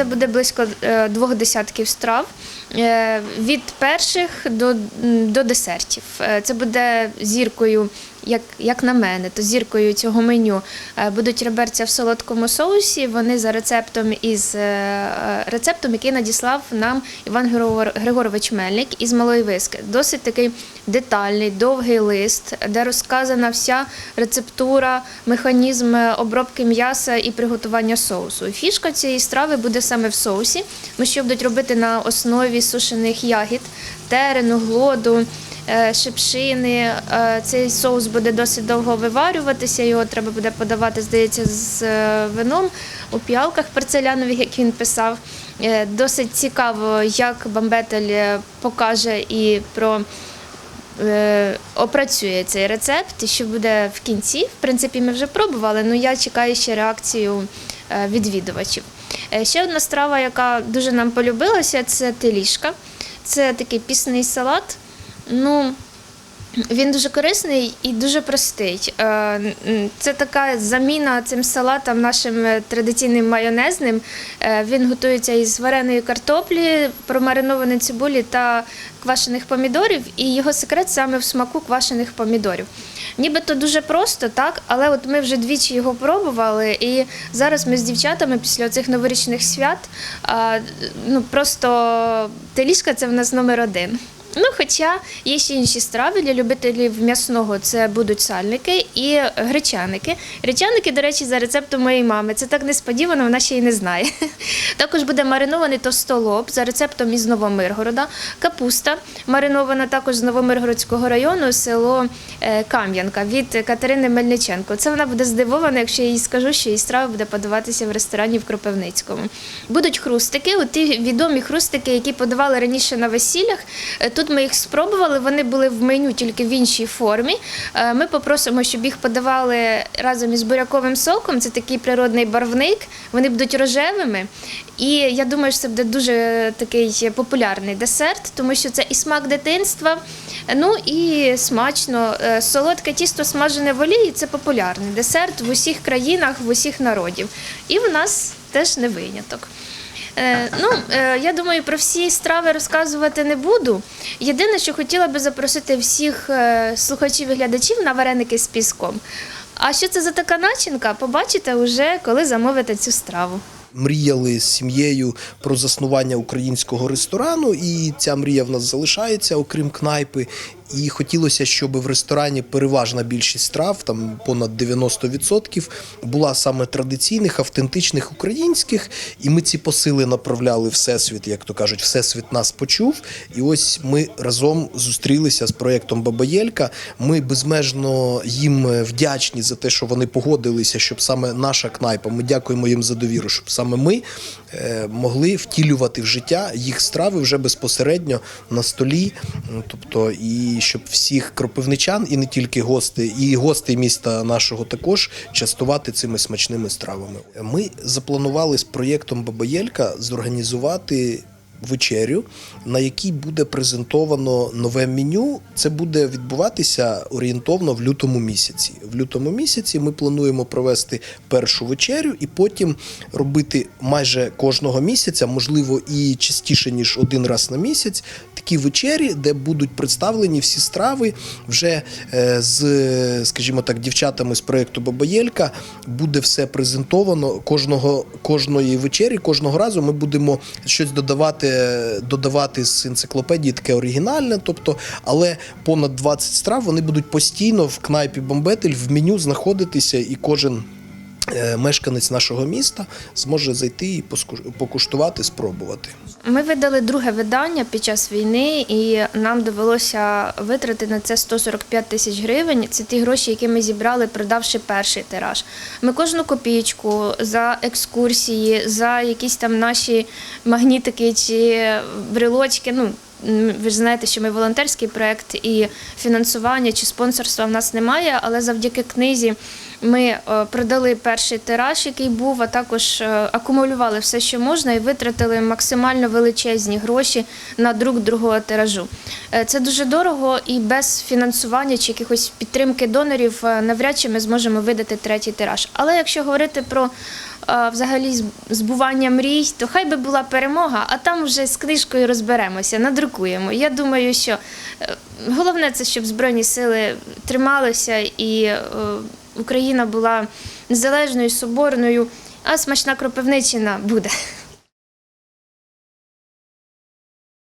це буде близько е, двох десятків страв. е, Від перших до, до десертів. Е, Це буде зіркою, як, як на мене, то зіркою цього меню е, будуть реберця в солодкому соусі. Вони за рецептом із е, рецептом, який надіслав нам Іван Григор- Григорович Мельник із Малої Виски. Досить такий детальний, довгий лист, де розказана вся рецептура, механізм е, обробки м'яса і приготування соусу. Фішка цієї страви буде саме в соусі. Ми що будуть робити на основі сушених ягід, терену, глоду. Е, Шипшини, Е, цей соус буде досить довго виварюватися. Його треба буде подавати, здається, з е, вином у піалках порцелянових, як він писав. Досить цікаво, як Бамбетель покаже і про опрацює цей рецепт, що буде в кінці. В принципі, ми вже пробували, але я чекаю ще реакцію відвідувачів. Ще одна страва, яка дуже нам полюбилася, це телішка. Це такий пісний салат. Ну, він дуже корисний і дуже простий. Е, Це така заміна цим салатам нашим е, традиційним майонезним. Е, Він готується із вареної картоплі, промаринованої цибулі та квашених помідорів, і його секрет саме в смаку квашених помідорів. Нібито дуже просто, так, але от ми вже двічі його пробували, і зараз ми з дівчатами після цих новорічних свят ну, просто телішка це в нас номер один. Ну, хоча є ще інші страви для любителів м'ясного. Це будуть сальники і гречаники. Гречаники, до речі, за рецептом моєї мами. Це так несподівано, вона ще й не знає. Також буде маринований товстолоб за рецептом із Новомиргорода. Капуста маринована також з Новомиргородського району, село е, Кам'янка від Катерини Мельниченко. Це вона буде здивована, якщо я їй скажу, що її страва буде подаватися в ресторані в Кропивницькому. Будуть хрустики, от ті відомі хрустики, які подавали раніше на весіллях. Тут ми їх спробували, вони були в меню тільки в іншій формі. Е, Ми попросимо, щоб їх подавали разом із буряковим соком. Це такий природний барвник. Вони будуть рожевими. І я думаю, що це буде дуже такий популярний десерт, тому що це і смак дитинства, ну і смачно. Е, Солодке тісто смажене в олії це популярний десерт в усіх країнах, в усіх народів. І в нас теж не виняток. Е, ну, е, я думаю, про всі страви розказувати не буду. Єдине, що хотіла би запросити всіх е, слухачів і глядачів на вареники з піском. А що це за така начинка, побачите вже, коли замовите цю страву. Мріяли з сім'єю про заснування українського ресторану, і ця мрія в нас залишається, окрім кнайпи. І хотілося, щоб в ресторані переважна більшість страв, там понад 90%, була саме традиційних, автентичних українських. І ми ці посили направляли всесвіт, як то кажуть, всесвіт нас почув. І ось ми разом зустрілися з проєктом Бабаєлька. Ми безмежно їм вдячні за те, що вони погодилися, щоб саме наша кнайпа. Ми дякуємо їм за довіру, щоб саме ми е, могли втілювати в життя їх страви вже безпосередньо на столі. Тобто, і щоб всіх кропивничан, і не тільки гости, і гости міста нашого також частувати цими смачними стравами. Ми запланували з проєктом Бабаєлька зорганізувати. Вечерю, на якій буде презентовано нове меню. Це буде відбуватися орієнтовно в лютому місяці. В лютому місяці ми плануємо провести першу вечерю і потім робити майже кожного місяця, можливо, і частіше ніж один раз на місяць, такі вечері, де будуть представлені всі страви вже е, з, скажімо так, дівчатами з проєкту Бабаєлька. Буде все презентовано кожного кожної вечері, кожного разу ми будемо щось додавати, додавати з енциклопедії, таке оригінальне. Тобто, але понад 20 страв вони будуть постійно в кнайпі Бомбетель в меню знаходитися, і кожен. Е, Мешканець нашого міста зможе зайти і покуштувати, спробувати. Ми видали друге видання під час війни, і нам довелося витрати на це 145 тисяч гривень. Це ті гроші, які ми зібрали, продавши перший тираж. Ми кожну копійку за екскурсії, за якісь там наші магнітики чи брелочки. Ну ви ж знаєте, що ми волонтерський проект і фінансування чи спонсорства в нас немає, але завдяки книзі. Ми е, продали перший тираж, який був, а також е, акумулювали все, що можна, і витратили максимально величезні гроші на друк другого тиражу. Е, Це дуже дорого і без фінансування чи якихось підтримки донорів навряд чи ми зможемо видати третій тираж. Але якщо говорити про взагалі збування мрій, то хай би була перемога, а там вже з книжкою розберемося, надрукуємо. Я думаю, що е, головне це, щоб Збройні сили трималися і е, Україна була незалежною, соборною, а смачна кропивничина буде.